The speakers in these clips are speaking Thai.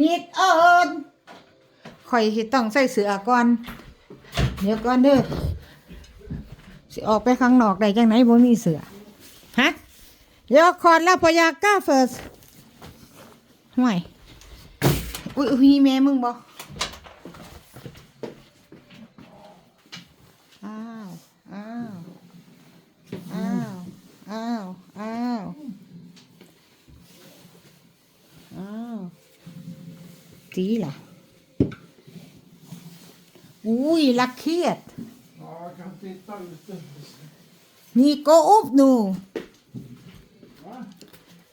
นิดเอิญข่อยสิต้องใส่เสื้อก่อน เดี๋ยวก่อนเด้อสิออกไปข้างนอกได้จังไหนบ่มีเสื้อฮะเดี๋ยวคอนแลาพยาก้าเฟิร์สห่วยอุ้ยอุ้ยแม่มึงบอ้าวอ้าวอ้าวอ้าวอ้าวอ้าว ตีล่ะ อุ้ยลักเครียด Ja, jag kan titta lite. Vi går upp nu.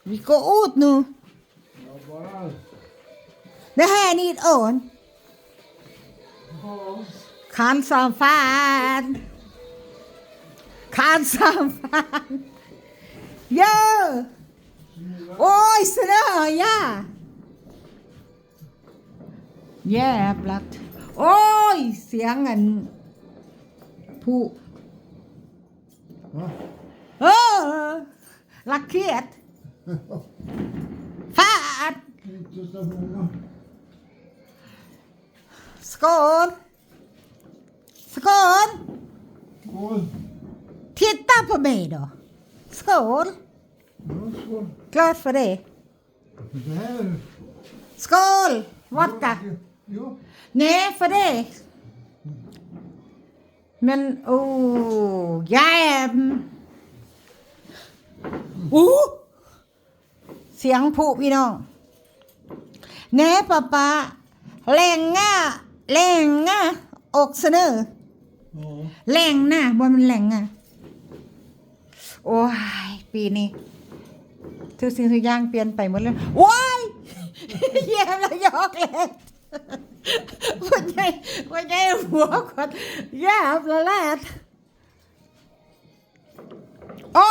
Vi går ut nu. Ja, bara... Det här är ett örn. Ja. Kan som fan. Kan som fan. Ja. Oj, sådär ja. แย่แอปลักโอ้ย เสียงเงินผู้เออลักเคียดฟาดสกอนสกอนทิตตาพเมดอสกอนกลาสเฟเรสกอลวัตต์ Jo. nej för det men oh jäm oh เสียงผู้พี่น้องแน่ป้าป้าแรงง่าแรงง่าอกเสนอ Ja. แรงนะบ่มันแรงอะ โอ้ย ปีนี้ทุกสิ่งทุกอย่างเปลี่ยนไปหมดเลยว้ายแย่แล้วยอกเลย คนใหญ่คนใหญ่หัวคนแย่แล้วแลดโอ้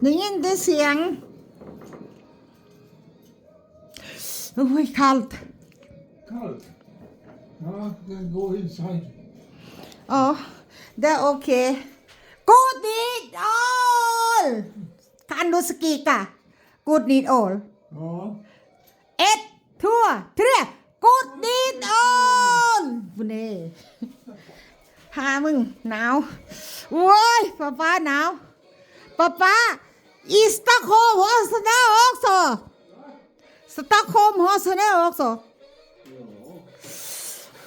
ได้ยินแต่เสียงโอ้ย kallt Kallt. Ja, den går inside. Ja, det är okej. Good need all! Kan du skrika? Good need all. Ja. Ett, två, tre. Good need all! นี่หามึงหนาวโว้ยป้าป้าหนาวป้าป้าอีสตอกโฮมฮอสเนลออกโซสตอกโฮมฮอสเนลออกโซ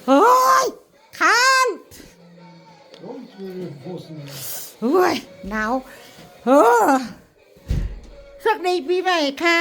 โอ้ยคันโอ้ยหนาวเออสวัสดีปีใหม่ค่ะ